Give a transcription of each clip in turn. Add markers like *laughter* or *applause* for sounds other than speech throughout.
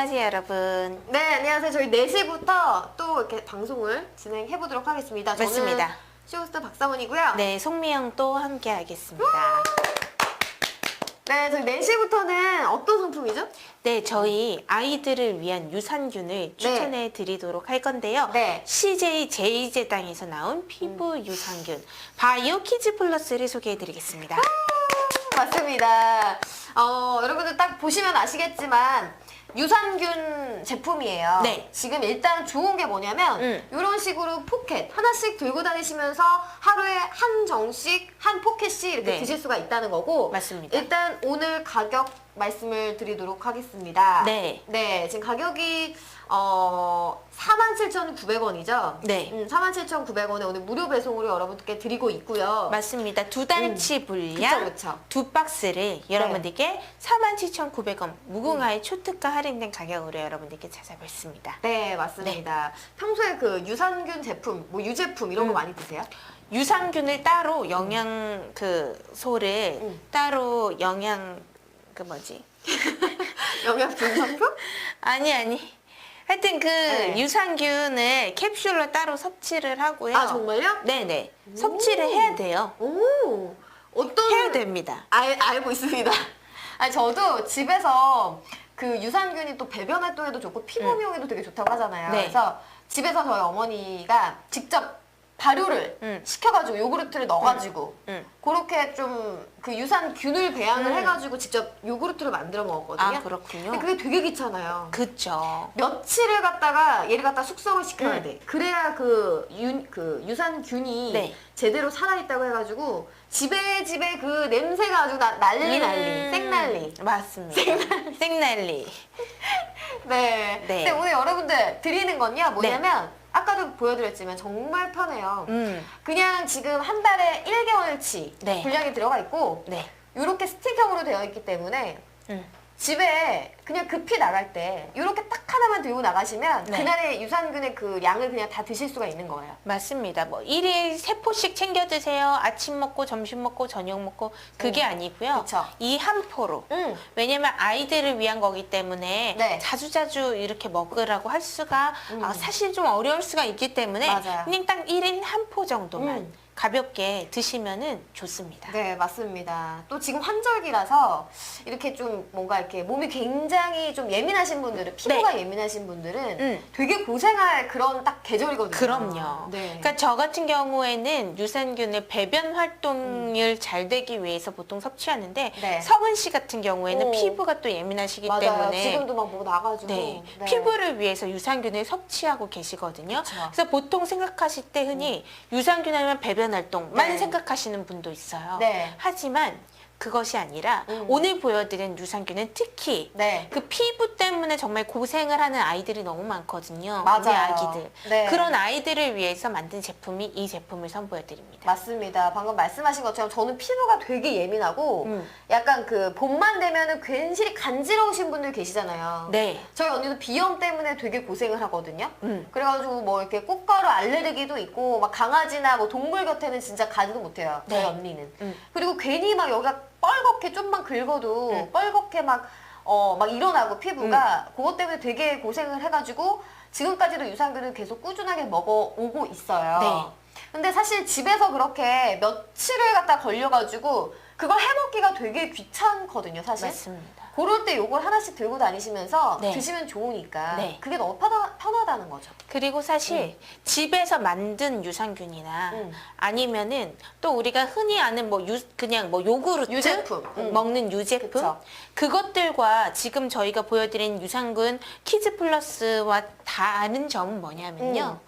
안녕하세요, 여러분. 네, 안녕하세요. 저희 4시부터 또 이렇게 방송을 진행해 보도록 하겠습니다. 저는 맞습니다. 쇼호스트 박사원이고요. 네, 송미영 또 함께 하겠습니다. 네, 저희 4시부터는 어떤 상품이죠? 네, 저희 아이들을 위한 유산균을 추천해 드리도록 할 건데요. 네. CJ 제이제당에서 나온 피부 유산균 바이오 키즈 플러스를 소개해 드리겠습니다. 맞습니다. 어, 여러분들 딱 보시면 아시겠지만 유산균 제품이에요. 네. 지금 일단 좋은 게 뭐냐면 음. 이런 식으로 포켓 하나씩 들고 다니시면서 하루에 한 정씩 한 포켓씩 이렇게 네. 드실 수가 있다는 거고 맞습니다. 일단 오늘 가격 말씀을 드리도록 하겠습니다. 네. 네, 지금 가격이 어 47,900원이죠? 네. 음, 47,900원에 오늘 무료 배송으로 여러분께 드리고 있고요. 맞습니다. 두 달치 분량 음. 그쵸, 그쵸. 두 박스를 여러분들께 47,900원 무궁화의 초특가 할인된 가격으로 여러분들께 찾아뵙습니다. 네, 맞습니다. 평소에 그 유산균 제품, 뭐 유제품 이런 거 음. 많이 드세요? 유산균을 따로 영양 그 소를 음. 따로 영양 그 뭐지? *laughs* 영양 분석표? 아니 아니. 하여튼 그 네. 유산균을 캡슐로 따로 섭취를 하고요. 아, 정말요? 네네. 섭취를 해야 돼요. 오, 어떤 해야 됩니다. 알, 알고 있습니다. *laughs* 아니, 저도 집에서 그 유산균이 또 배변 활동에도 좋고 피부 미용에도 되게 좋다고 하잖아요. 음. 네. 그래서 집에서 저희 어머니가 직접 발효를 음. 시켜가지고 요구르트를 넣어가지고 음. 그렇게 좀 그 유산균을 배양을 음. 해가지고 직접 요구르트를 만들어 먹었거든요. 아 그렇군요. 근데 그게 되게 귀찮아요. 그쵸. 며칠을 갖다가 얘를 갖다 숙성을 시켜야 음. 돼. 그래야 그, 유, 그 유산균이 네. 제대로 살아있다고 해가지고 집에 집에 그 냄새가 아주 나, 난리 난리, 음, 생난리. 맞습니다. 생난리. *laughs* 네. 네. 근데 오늘 여러분들 드리는 건요 뭐냐면 아까도 보여드렸지만 정말 편해요. 음. 그냥 지금 한 달에 1개월치 네. 분량이 들어가 있고 네. 이렇게 스틱형으로 되어 있기 때문에 음. 집에 그냥 급히 나갈 때 이렇게 딱 하나만 들고 나가시면 네. 그날의 유산균의 그 양을 그냥 다 드실 수가 있는 거예요. 맞습니다. 뭐 일일 세 포씩 챙겨 드세요. 아침 먹고 점심 먹고 저녁 먹고 그게 음. 아니고요. 그쵸. 이 한 포로. 응. 왜냐면 아이들을 위한 거기 때문에 네. 자주자주 이렇게 먹으라고 할 수가 음. 아, 사실 좀 어려울 수가 있기 때문에 맞아요. 그냥 딱 1인 한 포 정도만 음. 가볍게 드시면은 좋습니다. 네, 맞습니다. 또 지금 환절기라서 이렇게 좀 뭔가 이렇게 몸이 굉장히 좀 예민하신 분들은 피부가 예민하신 분들은 네. 음. 되게 고생할 그런 딱 계절이거든요. 그럼요. 네. 그러니까 저 같은 경우에는 유산균을 배변 활동을 잘 되기 위해서 보통 섭취하는데 음. 네. 서은 씨 같은 경우에는 오. 피부가 또 예민하시기 맞아요. 때문에 지금도 막 뭐 나가지고 네, 네. 피부를 위해서 유산균을 섭취하고 계시거든요. 그쵸. 그래서 보통 생각하실 때 흔히 유산균 하면 배변 활동만 네. 생각하시는 분도 있어요. 네. 하지만 그것이 아니라 음. 오늘 보여드린 유산균은 특히 네. 그 피부 때문에 정말 고생을 하는 아이들이 너무 많거든요. 맞아요. 우리 아기들. 네. 그런 아이들을 위해서 만든 제품이 이 제품을 선보여드립니다. 맞습니다. 방금 말씀하신 것처럼 저는 피부가 되게 예민하고 음. 약간 그 봄만 되면은 괜시리 간지러우신 분들 계시잖아요. 네. 저희 언니도 비염 때문에 되게 고생을 하거든요. 음. 그래가지고 뭐 이렇게 꽃가루 알레르기도 있고 막 강아지나 뭐 동물 곁에는 진짜 가지도 못해요. 저희 네. 언니는. 음. 그리고 괜히 막 여기가 뻘겋게 좀만 긁어도 음. 뻘겋게 막 어, 막 일어나고 피부가 그것 때문에 되게 고생을 해가지고 지금까지도 유산균을 계속 꾸준하게 먹어오고 있어요. 네. 근데 사실 집에서 그렇게 며칠을 갖다 걸려가지고 그걸 해먹기가 되게 귀찮거든요, 사실. 맞습니다. 그럴 때 요걸 하나씩 들고 다니시면서 네. 드시면 좋으니까 네. 그게 너무 편하, 편하다는 거죠. 그리고 사실 집에서 만든 유산균이나 음. 아니면은 또 우리가 흔히 아는 뭐 유, 그냥 뭐 요구르트 유제품. 음. 먹는 유제품 그쵸. 그것들과 지금 저희가 보여드린 유산균 키즈 플러스와 다른 점은 뭐냐면요.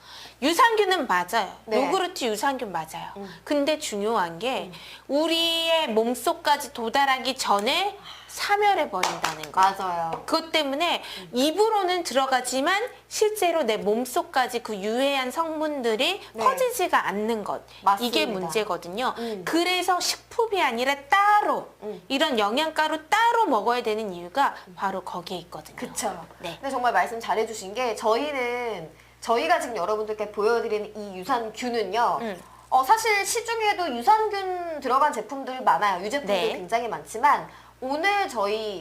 유산균은 맞아요. 음. 네. 요구르트 유산균 맞아요. 음. 근데 중요한 게 우리의 몸속까지 도달하기 전에 사멸해 버린다는 거. 맞아요. 그것 때문에 입으로는 들어가지만 실제로 내 몸속까지 그 유해한 성분들이 네. 퍼지지가 않는 것. 맞습니다. 이게 문제거든요. 음. 그래서 식품이 아니라 따로 음. 이런 영양가루 따로 먹어야 되는 이유가 바로 거기에 있거든요. 그쵸. 네. 근데 정말 말씀 잘해주신 게 저희는 저희가 지금 여러분들께 보여드리는 이 유산균은요. 음. 어, 사실 시중에도 유산균 들어간 제품들 많아요. 유제품들 네. 굉장히 많지만 오늘 저희